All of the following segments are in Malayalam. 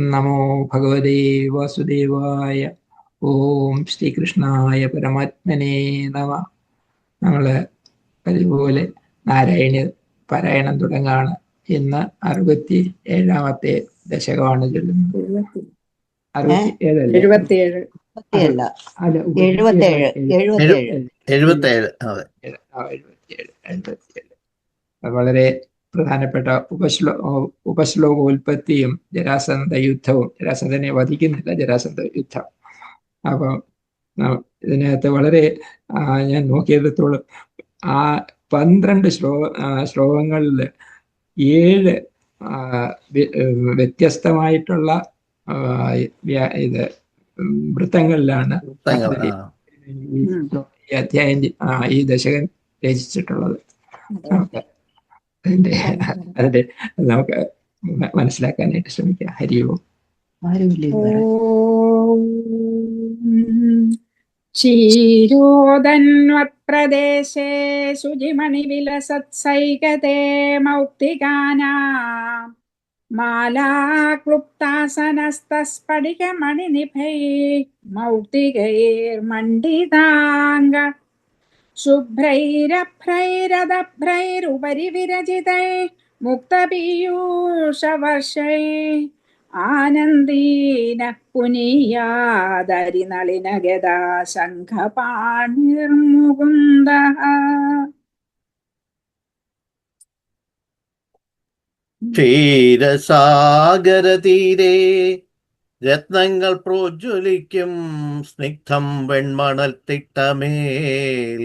നമോ ഭഗവതേ വാസുദേവായ ഓം ശ്രീകൃഷ്ണായ പരമാത്മനേ നമ നമ്മൾ അതുപോലെ നാരായണ പാരായണം തുടങ്ങാണ്. ഇന്ന് അറുപത്തി ഏഴാമത്തെ ദശകമാണ് ചൊല്ലുന്നത്. എഴുപത്തിയേഴ്. വളരെ പ്രധാനപ്പെട്ട ഉപശ്ലോ ഉപശ്ലോകോൽപത്തിയും ജരാസന്ധ യുദ്ധവും. ജരാസന്ധനെ വധിക്കുന്നില്ല ജരാസന്ധ യുദ്ധം. അപ്പം ഇതിനകത്ത് വളരെ ഞാൻ നോക്കിയെടുത്തോളം ആ പന്ത്രണ്ട് ശ്ലോ ആ, ശ്ലോകങ്ങളിൽ ഏഴ് വ്യത്യസ്തമായിട്ടുള്ള ഇത് വൃത്തങ്ങളിലാണ് ഈ ഈ അധ്യായം ഈ ദശകൻ രചിച്ചിട്ടുള്ളത്. അതിന്റെ അതിന്റെ നമുക്ക് മനസ്സിലാക്കാനായിട്ട് ശ്രമിക്കാം. ഹരിയോ. ആരുമില്ല ഇതുവരെ. ക്ഷീരോദന്വത്പ്രദേശേ ശുചിമണിവിലസത്സൈകതേ മൗക്തികാനാ മാലാക്ലുപ്താസനസ്തസ്ഫടികമണിനിഭൈ ശുഭ്രൈരഭ്രൈരദഭ്രൈരുപരി വിരചിതൈ മുക്തപീയൂഷവർഷൈ ആനന്ദീന പുനീയാദരിനളിനഗദാ ശംഖപാണിർമുകുന്ദ ക്ഷീരസാഗരതീരെ രത്നങ്ങൾ പ്രോജ്വലിക്കും സ്നിഗ്ധം വെൺമണൽ തിട്ടമേൽ.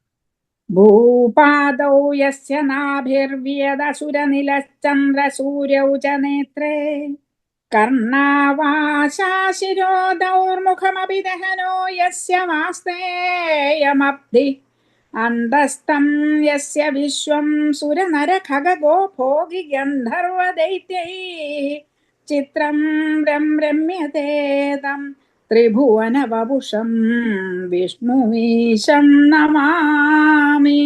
ഭൂപാദൗ യസ്യ നാഭിർവ്യദസുരനിലശ്ചന്ദ്രസൂര്യൗ ച നേത്രേ കർണാവാശാശിരോദൗർമുഖമപി ദഹനോ യസ്യ മാസ്തേയമബ്ധി അന്തസ്തം യസ്യ വിശ്വം സുരനരഖഗോ ഭോഗി ഗന്ധർവദൈത്യൈ ചിത്രം രം രമ്യത്തെ ത്രിഭുവനവപുഷം വിഷ്ണുവീശം നമാമി.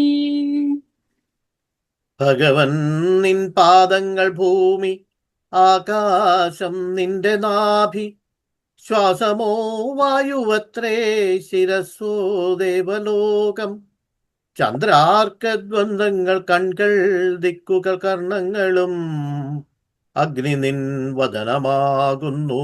ഭഗവൻ നിൻ പാദങ്ങൾ ഭൂമി ആകാശം നിന്റെ നാഭി ശ്വാസമോ വായുവത്രേ ശിരസ്സോ ദേവലോകം. ചന്ദ്രാർക്കദ്വന്ദ്ങ്ങൾ കൺകൾ ദിക്കുകൾ കർണങ്ങളും അഗ്നി നിൻ വദനമാകുന്നു.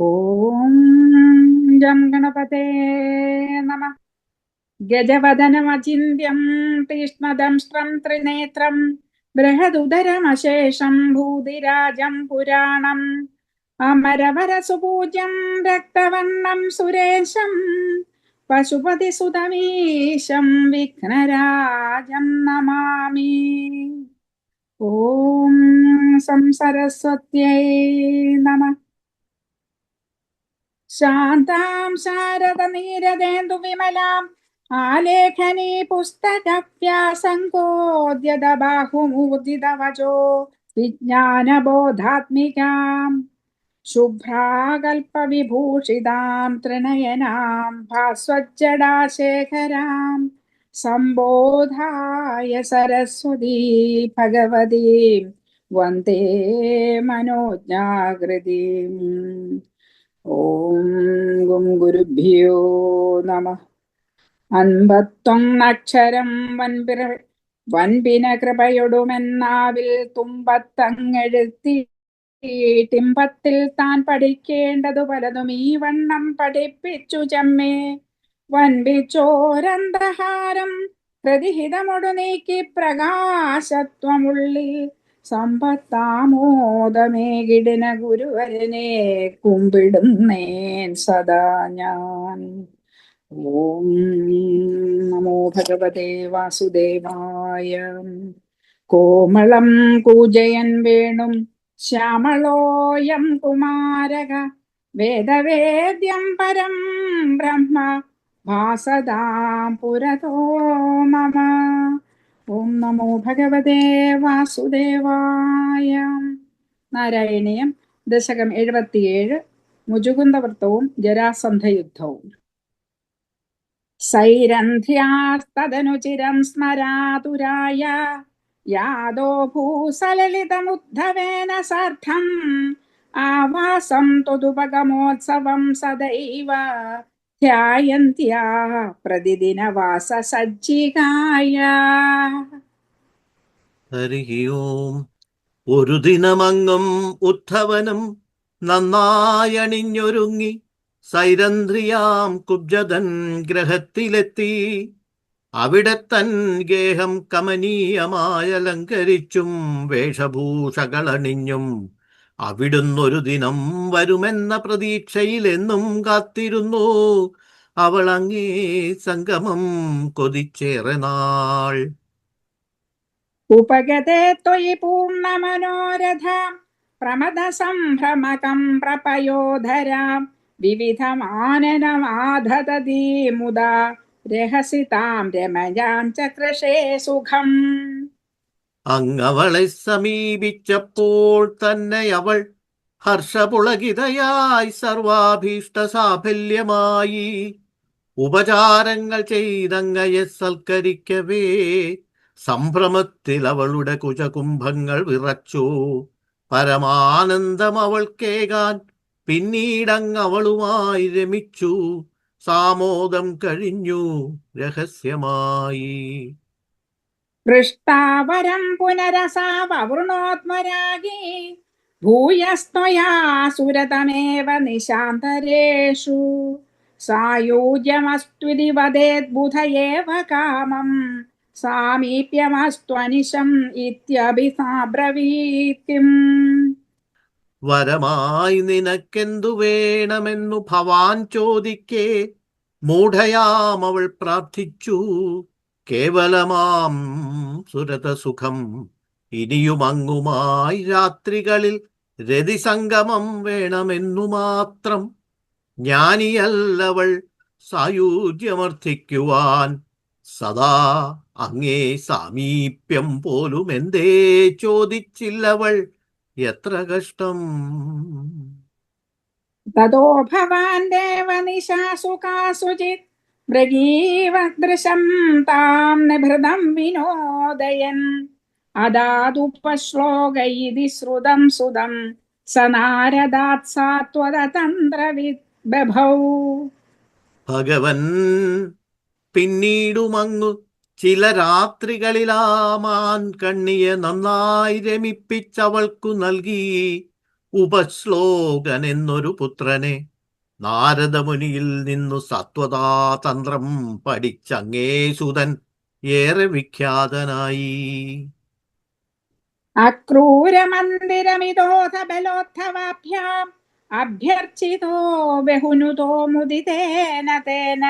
ഓം ജം ഗണപതേ നമ. ഗജവദനമചിന്യം തീഷ്ണദംഷ്ട്രം ത്രിനേത്രം ബൃഹദുദരമശേഷം ഭൂതിരാജം പുരാണം അമരവരസുപൂജ്യം രക്തവർണം സുരേശം പശുപതിസുതമീശം വിഘ്നരാജം നമാമി. ഓം സംസരസ്വത്യൈ നമ. ശാന്താം ശാരദനീരദേന്ദു വിമലാം ആലേഖനീ പുസ്തകവ്യാസങ്കോദ്യത ബാഹുമൂർജിതവചോ വിജ്ഞാനബോധാത്മികാം ശുഭ്രാകൽപ്പവിഭൂഷിതാം തൃണയനാം ഭാസ്വജ്ജടാശേഖരാം സംബോധായ സരസ്വതീ ഭഗവതീം വന്ദേ മനോജ്ഞാകൃതിം ഓം ഗും ഗുരുഭ്യോ നമ. അൻപത്തൊന്നക്ഷരം വൻപിറ വൻപിന കൃപയൊടുമെന്നാവിൽ തുമ്പത്തങ്ങെഴുത്തി ടിമ്പത്തിൽ താൻ പഠിക്കേണ്ടതു പലതും ഈ വണ്ണം പഠിപ്പിച്ചു ചമ്മേ. വൻപിച്ചോരന്തഹാരം പ്രതിഹിതമൊടു നീക്കി പ്രകാശത്വമുള്ളിൽ സമ്പത്താമോദമേകിടിന ഗുരുവരനെ കുമ്പിടുന്നേൻ സദാ ഞാൻ. ഓം നമോ ഭഗവതേ വാസുദേവായ. കോമളം കൂജയൻ വേണും ശ്യാമളോയം കുമാരക. വേദവേദ്യം പരം ബ്രഹ്മ ഭാസതാം പുരതോ മമ. ഓം നമോ ഭഗവതേ വാസുദേവായ. നാരായണീയം ദശകം എഴുപത്തിയേഴ് മുജുകുന്ദവൃത്തവും ജരാസന്ധയുദ്ധവും. യുദ്ധവും സൈരന്ധ്യാസ്തദനുചിരം സ്മരാതുരായ. യാദോ ഭൂസലലിതമുദ്ധവേന സാർത്ഥം. ആവാസം ത്വതുപഗമോത്സവം സദൈവ. ധ്യായന്ത്യാ പ്രതിദിനവാസ സജ്ജികായ ഹരി ഓം. ഒരു ദിനമങ്ങും ഉദ്ധവനും നന്നായണിഞ്ഞൊരുങ്ങി സൈരന്ധ്രിയാം കുബ്ജതൻ ഗ്രഹത്തിലെത്തി. അവിടെ തൻ ഗേഹം കമനീയമായലങ്കരിച്ചും വേഷഭൂഷകളണിഞ്ഞും അവിടുന്നൊരു ദിനം വരുമെന്ന പ്രതീക്ഷയിലെന്നും കാത്തിരുന്നു. അവൾ അങ്ങേ സംഗമം കൊതിച്ചേറെ നാൾ. ഉപഗതേ ത്വയി പൂർണമനോരഥ പ്രമദ സംഭ്രമകം പ്രപയോധരാം. വിവിധമാനനമാധതീ മുദാ രഹസിതാം രമയാം ചക്രശേ സുഖം. അങ്ങവളെ സമീപിച്ചപ്പോൾ തന്നെ അവൾ ഹർഷപുളകിതയായി സർവാഭീഷ്ട സാഫല്യമായി. ഉപചാരങ്ങൾ ചെയ്തങ്ങയെ സൽക്കരിക്കവേ. സംഭ്രമത്തിൽ അവളുടെ കുജകുംഭങ്ങൾ വിറച്ചു. പരമാനന്ദം അവൾക്കേകാൻ പിന്നീടങ്ങവളുമായി രമിച്ചു. സാമോദം കഴിഞ്ഞു രഹസ്യമായി. പൃഷ്ടാവരം പുനരസാവൃണോത്മരാഗി ഭൂയസ്ത്വയാ സുരതമേവ നിശാന്തരേഷു. സായൂജ്യമസ്ത്വിതി വദേദ്ബുധ ഏവ കാമം. സാമീപ്യമസ്ത്വനിശം ഇത്യഭിസാബ്രവീത്തിം വരമായി നിനക്കെന്തു വേണമെന്നു ഭവാൻ ചോദിക്കേ. മൂഢയാമവൾ പ്രാർത്ഥിച്ചു. കേവലമാം സുരതസുഖം ഇനിയുമങ്ങുമായി രാത്രികളിൽ രതിസംഗമം വേണമെന്നു മാത്രം ജ്ഞാനിയല്ലവൾ സായുജ്യമർത്ഥിക്കുവാൻ സദാ അങ്ങേ സാമീപ്യം പോലും എന്തേ ചോദിച്ചില്ലവൾ എത്ര കഷ്ടം. തതോ ഭവാൻ ദേവനിശാസുകാസുചിത് മൃഗീവദൃശം താം നിഭൃതം വിനോദയൻ അദാതുപശ്ലോകയിതി ശ്രുതം സുതം സ നാരദാത് സാത്വതന്ത്രവിത് ബഭൗ ഭഗവൻ പിന്നീടുമങ്ങു ചില രാത്രികളിലാമാൻ കണ്ണിയെ നന്നായി രമിപ്പിച്ചവൾക്കു നൽകി ഉപശ്ലോകൻ എന്നൊരു പുത്രനെ. നാരദമുനിയിൽ നിന്നു സത്വതാതന്ത്രം പഠിച്ചങ്ങേ സുതൻ ഏറെ വിഖ്യാതനായി. അക്രൂരമന്ദിരമിതോധ ബലോത്ഥവാഭ്യാം അഭ്യർച്ചിതോ ബഹുനുതോ മുദിതേന തേന.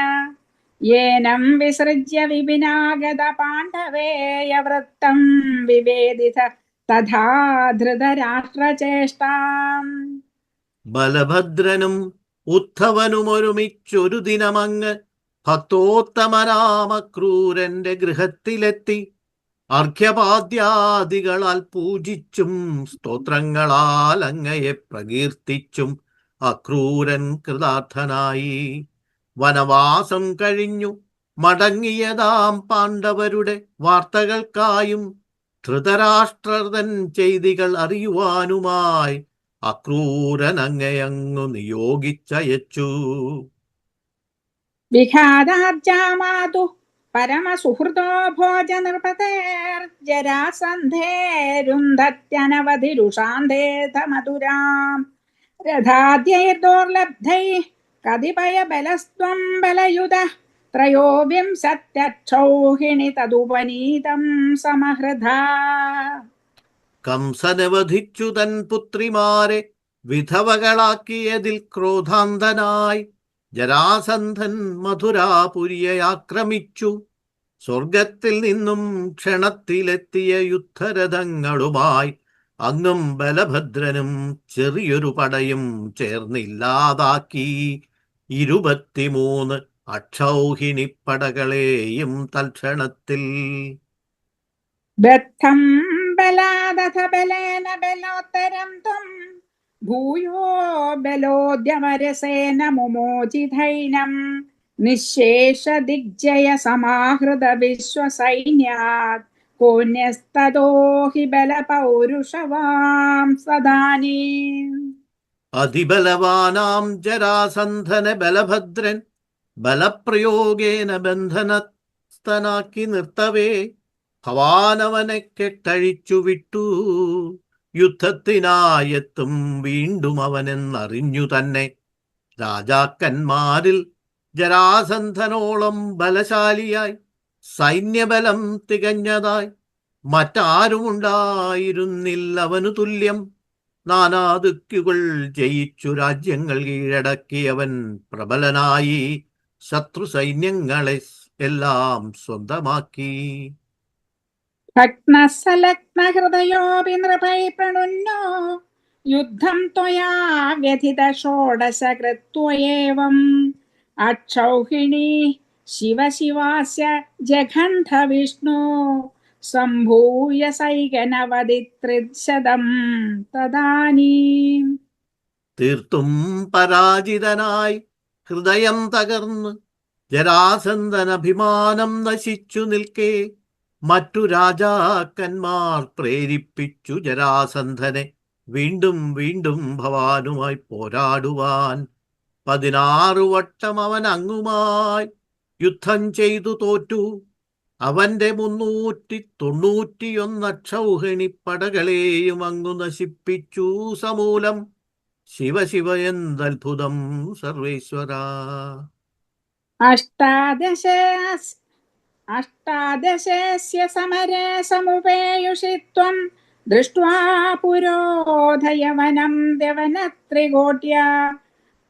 യേനം വിസൃജ്യ വിപിനാഗത പാണ്ഡവേയവൃത്തം വിവേദിത തഥാ ധൃതരാഷ്ട്രചേഷ്ടാം. ബലഭദ്രനും ഉദ്ധവനും ഒരുമിച്ചൊരു ദിനമങ്ങ് ഭക്തോത്തമരാമക്രൂരന്റെ ഗൃഹത്തിലെത്തി. അർഘ്യപാദ്യാദികളാൽ പൂജിച്ചും സ്തോത്രങ്ങളാൽ അങ്ങയെ പ്രകീർത്തിച്ചും അക്രൂരൻ കൃതാർത്ഥനായി. വനവാസം കഴിഞ്ഞു. മടങ്ങിയതാം പാണ്ഡവരുടെ വാർത്തകൾക്കായും ധൃതരാഷ്ട്രതൻ ചെയ്തികൾ അറിയുവാനുമായി അക്രൂരൻ അങ്ങയങ്ങു നിയോഗിച്ചയച്ചു. വിഘാതാബ്ജാമാതു പരമസുഹൃതോ ഭോജനൃപതേർജരാസന്ധേരുന്ധത്യനവധിരുഷാന്ധേഥ മധുരാം രഥാദ്യൈർദോർലബ്ധൈ കതിപയ ബലസ്ത്വം ബലയുധ ത്രയോവിംശത്യക്ഷൗഹിണി തതുപനീതം സമഹൃദാ. കംസനെ വധിച്ചു തൻ പുത്രിമാരെ വിധവകളാക്കിയതിൽ ക്രോധാന്തനായി. ജരാസന്ധൻ മധുരാപുരിയെ ആക്രമിച്ചു. സ്വർഗത്തിൽ നിന്നും ക്ഷണത്തിലെത്തിയ യുദ്ധരഥങ്ങളുമായി അങ്ങും ബലഭദ്രനും ചെറിയൊരു പടയും ചേർന്നില്ലാതാക്കി. ഇരുപത്തിമൂന്ന് അക്ഷൗഹിണിപ്പടകളെയും തൽക്ഷണത്തിൽ. ബലാദഥ ബലേന ബലോത്തരം ത്വം. ഭൂയോ ബലോദ്യമരസേന മുമോചിതൈനം. നിശേഷ ദിഗ്ജയ സമാഹൃത വിശ്വസൈന്യാത് കോന്യസ്തതോ ഹി ബലപൗരുഷവാം സദാനീം. അതിബലവാനാം ജരാസന്ധന ബലഭദ്രൻ. ബലപ്രയോഗേന ബന്ധനസ്ഥനാക്കി നിർത്തവേ. ഭവാനവനെ കെട്ടഴിച്ചു വിട്ടു. യുദ്ധത്തിനായെത്തും വീണ്ടും അവനെന്നറിഞ്ഞു തന്നെ. രാജാക്കന്മാരിൽ ജരാസന്ധനോളം ബലശാലിയായി. സൈന്യബലം തികഞ്ഞതായി. മറ്റാരുമുണ്ടായിരുന്നില്ല അവനു തുല്യം. നാനാദിക്കുകൾ ജയിച്ചു. രാജ്യങ്ങൾ കീഴടക്കിയവൻ പ്രബലനായി. ശത്രു സൈന്യങ്ങളെ എല്ലാം സ്വന്തമാക്കി. ഭഗ്നസലഗ്നഹൃദയോപി യുദ്ധം ത്വയാ വ്യഥിത ഷോഡശ കൃത്വയേവം അക്ഷൗഹിണി ശിവ ജഘണ്ഠ വിഷ്ണു സംഭൂയ സൈകനവതി ത്രിശതം തദാനീം. തീർത്തും പരാജിതനായി ഹൃദയം തകർന്ന് ജരാസന്ദനഭിമാനം നശിച്ചു നിൽക്കെ. മറ്റു രാജാക്കന്മാർ പ്രേരിപ്പിച്ചു ജരാസന്ധനെ. വീണ്ടും വീണ്ടും ഭവാനുമായി പോരാടുവാൻ പതിനാറു വട്ടം അവൻ അങ്ങുമായി യുദ്ധം ചെയ്തു തോറ്റു. അവന്റെ മുന്നൂറ്റി തൊണ്ണൂറ്റിയൊന്ന് അക്ഷൗഹിണി പടകളെയും അങ്ങു നശിപ്പിച്ചു സമൂലം. ശിവ ശിവ എന്തത്ഭുതം സർവേശ്വര. അഷ്ടാദശ അഷ്ടാദശസ്യ സമരെ സമുപേയുഷി ത്വം ദൃഷ്ട്വാ പുരോധയവനം ദ്യവനത്രികോട്യ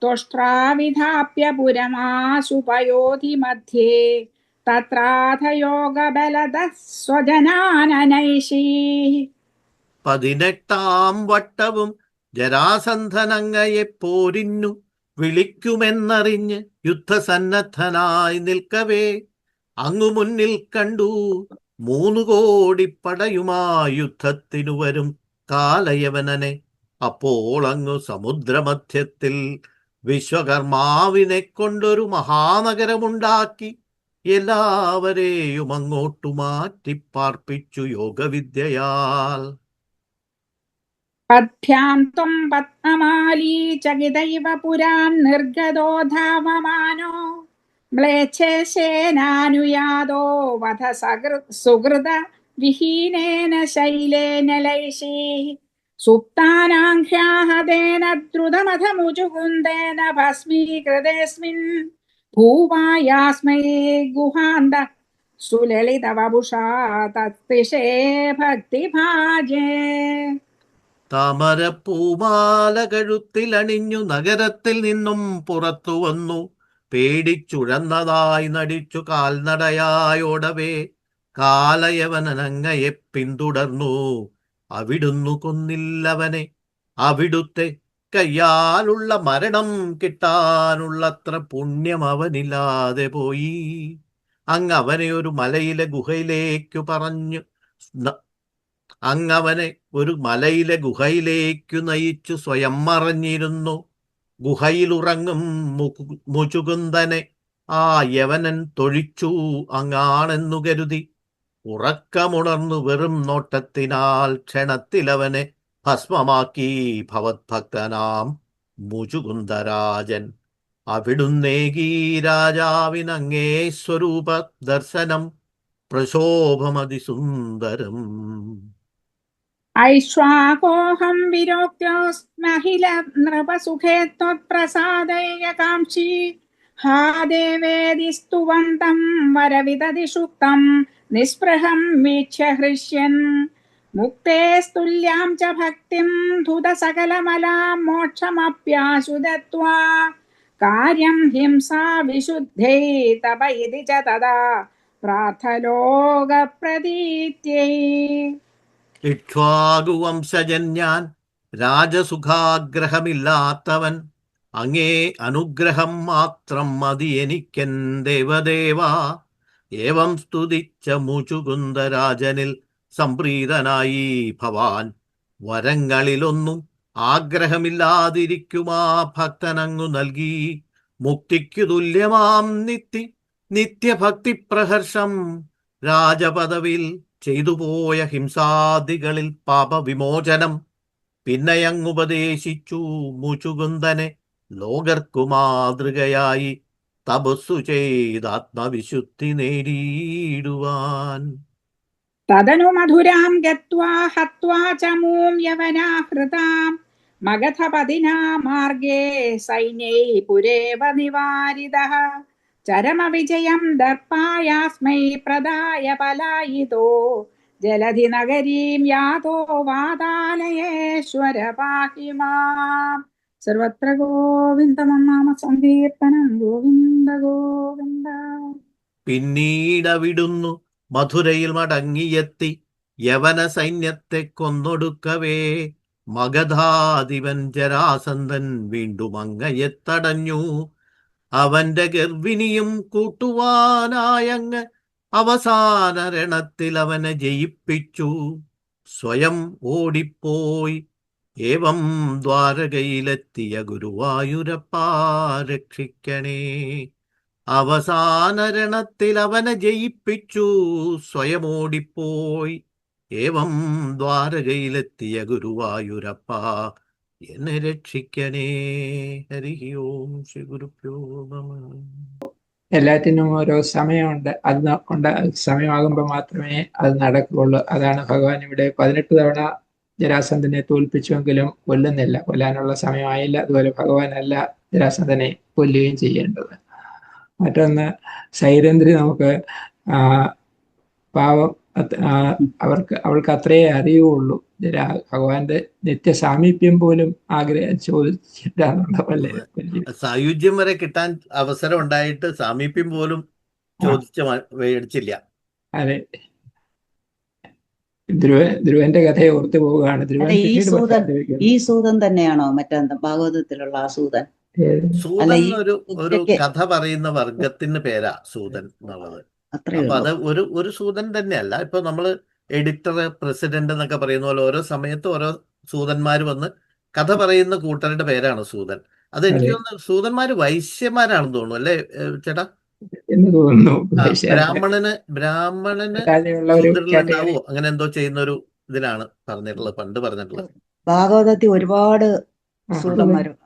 തുഷ്ട്രാവിധാപ്യ പുരമാശു പയോധി മധ്യേ. തത്രാഥ യോഗബലദ സ്വജനാനനൈഷീ. പതിനെട്ടാം വട്ടവും ജരാസന്ധനങ്ങയെ പോരിന്നു. വിളിക്കുമെന്നറിഞ്ഞ് യുദ്ധസന്നദ്ധനായി നിൽക്കവേ. അങ്ങു മുന്നിൽ കണ്ടു. മൂന്നു കോടി പടയുമാ യുദ്ധത്തിനു വരും കാലയവനനെ. അപ്പോൾ അങ്ങു സമുദ്രമധ്യത്തിൽ വിശ്വകർമാവിനെ കൊണ്ടൊരു മഹാനഗരമുണ്ടാക്കി. എല്ലാവരെയും അങ്ങോട്ടു മാറ്റിപ്പാർപ്പിച്ചു യോഗവിദ്യയാൽ. പദ്ഭ്യാം ത്വം പത്മമാലീ ചകിതൈവ പുരാൻ നിർഗതോ ധാവമാനോ. മ്ലേച്ഛേശേനാനുയാതോ വധ സകൃ സുഹൃത വിഹീനേന ശൈലേന ലൈഷീ സുപ്താനാഘ്യാഹതേന ദ്രുതമഥമുചുകുന്ദേന ഭസ്മീകൃതേസ്മിൻ ഭൂവായാസ്മൈ ഗുഹാന്ത സുലളിതവപുഷാ തത്തിഷേ ഭക്തിഭാജേ. താമരപ്പൂമാല കഴുത്തിലണിഞ്ഞു നഗരത്തിൽ നിന്നും പുറത്തു വന്നു. പേടിച്ചുഴന്നതായി നടിച്ചു കാൽനടയായോടവേ കാലയവനങ്ങയെ പിന്തുടർന്നു. അവിടുന്നു കൊന്നില്ലവനെ അവിടുത്തെ കയ്യാലുള്ള മരണം കിട്ടാനുള്ളത്ര പുണ്യം അവനില്ലാതെ പോയി. അങ്ങവനെ ഒരു മലയിലെ ഗുഹയിലേക്കു പറഞ്ഞു അങ്ങവനെ ഒരു മലയിലെ ഗുഹയിലേക്കു നയിച്ചു സ്വയം മറഞ്ഞിരുന്നു. ഗുഹയിലുറങ്ങും മുചുകുന്ദനെ. ആ യവനൻ തൊഴിച്ചു അങ്ങാണെന്നു കരുതി. ഉറക്കമുണർന്നു വെറും നോട്ടത്തിനാൽ ക്ഷണത്തിലവനെ ഭസ്മമാക്കി ഭവത്ഭക്തനാം മുചുകുന്ദരാജൻ. അവിടുന്നേകീ രാജാവിനങ്ങേ സ്വരൂപ ദർശനം പ്രശോഭമതിസുന്ദരം. ऐश्वाकोऽहं विरोक्तोऽस्महि नृपसुखे त्वत्प्रसादय काङ्क्षी हा देवेदि स्तुवन्तं वरविदधिषुक्तं निःस्पृहं वीक्ष्य हृष्यन्। मुक्तेस्तुल्यां च भक्तिं धुतसकलमलां मोक्षमप्याशु दत्त्वा हिंसा विशुद्धै तप इति च तदा प्रार्थलोकप्रदीत्यै ഇക്ഷ്വാകുവംശജൻ ഞാൻ. രാജസുഖാഗ്രഹമില്ലാത്തവൻ. അങ്ങേ അനുഗ്രഹം മാത്രം മതി എനിക്കൻ ദേവദേവ. ഏവം സ്തുതിച്ച മുചുകുന്ദരാജനിൽ സംപ്രീതനായി ഭവാൻ. വരങ്ങളിലൊന്നും ആഗ്രഹമില്ലാതിരിക്കുമാ ഭക്തനങ്ങു നൽകി. മുക്തിക്കു തുല്യമാം നിത്തി നിത്യഭക്തി പ്രഹർഷം രാജപദവിൽ ചെയ്തുപോയ ഹിംസാദികളിൽ പാപവിമോചനം പിന്നെയങ്ങുപദേശിച്ചു മുചുകുന്ദനെ. ലോകർക്കു മാതൃകയായി തപസ്സു ചെയ്ത് ആത്മവിശുദ്ധി നേടിയിടുവാൻ. തദനു മധുരാം ഗത്വാ ഹത്വാ ചമൂം യവനാഹൃതാം. മഗധപതിനാ മാർഗേ സൈന്യൈ പുരേവ നിവാരിതഃ. ചരമവിജയം ദർപ്പായാസ്മൈ പ്രദായ പലായിതോ. ജലധി നഗരീം യാതോ വാതാലയേശ്വര പാഹി മാം സർവത്ര ഗോവിന്ദമന്നാമ സങ്കീർത്തനം. ഗോവിന്ദ ഗോവിന്ദ. പിന്നീടവിടുന്നു മധുരയിൽ മടങ്ങിയെത്തി. യവന സൈന്യത്തെ കൊന്നൊടുക്കവേ. മഗധാധിപൻ ജരാസന്ധൻ വീണ്ടും അങ്ങയെത്തടഞ്ഞു അവന്റെ ഗർഭിണിയും കൂട്ടുവാനായങ്ങ് അവസാന രണത്തിൽ അവനെ ജയിപ്പിച്ചു. സ്വയം ഓടിപ്പോയി. ഏവം ദ്വാരകയിലെത്തിയ ഗുരുവായൂരപ്പ രക്ഷിക്കണേ. അവസാന രണത്തിൽ അവനെ ജയിപ്പിച്ചു. സ്വയം ഓടിപ്പോയി. ഏവം ദ്വാരകയിലെത്തിയ ഗുരുവായൂരപ്പ എന്നെ രക്ഷിക്കണേ. ഹരി ഓം ശ്രീ ഗുരുപ്യോ നമ. എല്ലാറ്റിനും ഓരോ സമയമുണ്ട്. അത് കൊണ്ട് സമയമാകുമ്പോൾ മാത്രമേ അത് നടക്കുകയുള്ളൂ. അതാണ് ഭഗവാൻ ഇവിടെ പതിനെട്ട് തവണ ജരാസന്ധനെ തോൽപ്പിച്ചുവെങ്കിലും കൊല്ലുന്നില്ല. കൊല്ലാനുള്ള സമയമായില്ല. അതുപോലെ ഭഗവാനല്ല ജരാസന്ധനെ കൊല്ലുകയും ചെയ്യേണ്ടത്. മറ്റൊന്ന് സൈരന്ദ്രി നമുക്ക് പാവം അവർക്ക് അവൾക്ക് അത്രേ അറിയുള്ളൂ ഭഗവാന്റെ നിത്യ സാമീപ്യം പോലും ആഗ്രഹ ചോദിച്ചിട്ടാണുള്ളതല്ലേ സായുജ്യം വരെ കിട്ടാൻ അവസരം ഉണ്ടായിട്ട് സാമീപ്യം പോലും ചോദിച്ച മേടിച്ചില്ല. അതെ. ധ്രുവ ധ്രുവന്റെ കഥയെ ഓർത്തു പോവുകയാണ്. ധ്രുവൻ ഈ സൂതൻ- ഈ സൂതൻ തന്നെയാണോ മറ്റെന്താ ഭാഗവതത്തിലുള്ള ആ സൂതൻ? സൂതൻ ഒരു ഒരു കഥ പറയുന്ന വർഗത്തിന് പേരാ സൂതൻ എന്നുള്ളത്. അത് ഒരു ഒരു സൂതൻ തന്നെയല്ല. ഇപ്പൊ നമ്മൾ എഡിറ്റർ പ്രസിഡന്റ് എന്നൊക്കെ പറയുന്ന പോലെ ഓരോ സമയത്ത് ഓരോ സൂതന്മാർ വന്ന് കഥ പറയുന്ന കൂട്ടരുടെ പേരാണ് സൂതൻ. അത് എനിക്ക് തോന്നുന്നു സൂതന്മാര് വൈശ്യന്മാരാണെന്ന് തോന്നുന്നു അല്ലേ ചേട്ടാ? എന്ന് തോന്നുന്നു ബ്രാഹ്മണന് ബ്രാഹ്മണന് ഉണ്ടാവോ? അങ്ങനെ എന്തോ ചെയ്യുന്ന ഒരു ഇതിലാണ് പറഞ്ഞിട്ടുള്ളത് പണ്ട് പറഞ്ഞിട്ടുള്ളത്. ഭാഗവതത്തിൽ ഒരുപാട് സൂതന്മാരും.